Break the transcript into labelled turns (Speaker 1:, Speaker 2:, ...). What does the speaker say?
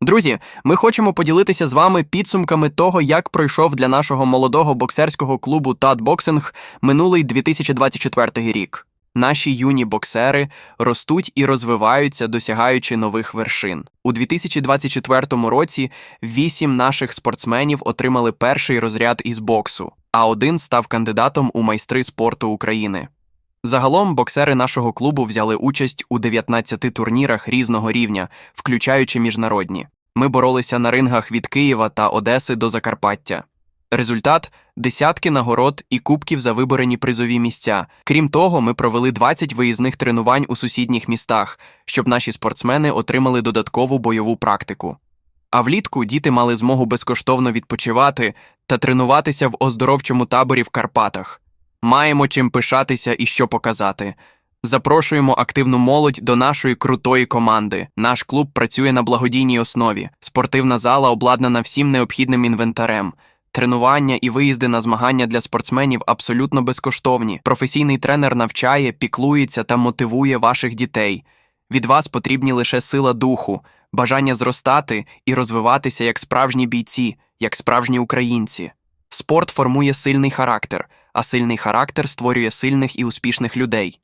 Speaker 1: Друзі, ми хочемо поділитися з вами підсумками того, як пройшов для нашого молодого боксерського клубу Тат Боксинг минулий 2024 рік. Наші юні боксери ростуть і розвиваються, досягаючи нових вершин. У 2024 році вісім наших спортсменів отримали перший розряд із боксу, а один став кандидатом у майстри спорту України. Загалом боксери нашого клубу взяли участь у 19 турнірах різного рівня, включаючи міжнародні. Ми боролися на рингах від Києва та Одеси до Закарпаття. Результат десятки нагород і кубків за виборені призові місця. Крім того, ми провели 20 виїзних тренувань у сусідніх містах, щоб наші спортсмени отримали додаткову бойову практику. А влітку діти мали змогу безкоштовно відпочивати та тренуватися в оздоровчому таборі в Карпатах. Маємо чим пишатися і що показати. Запрошуємо активну молодь до нашої крутої команди. Наш клуб працює на благодійній основі. Спортивна зала обладнана всім необхідним інвентарем. Тренування і виїзди на змагання для спортсменів абсолютно безкоштовні. Професійний тренер навчає, піклується та мотивує ваших дітей. Від вас потрібні лише сила духу, бажання зростати і розвиватися як справжні бійці, як справжні українці. Спорт формує сильний характер, а сильний характер створює сильних і успішних людей.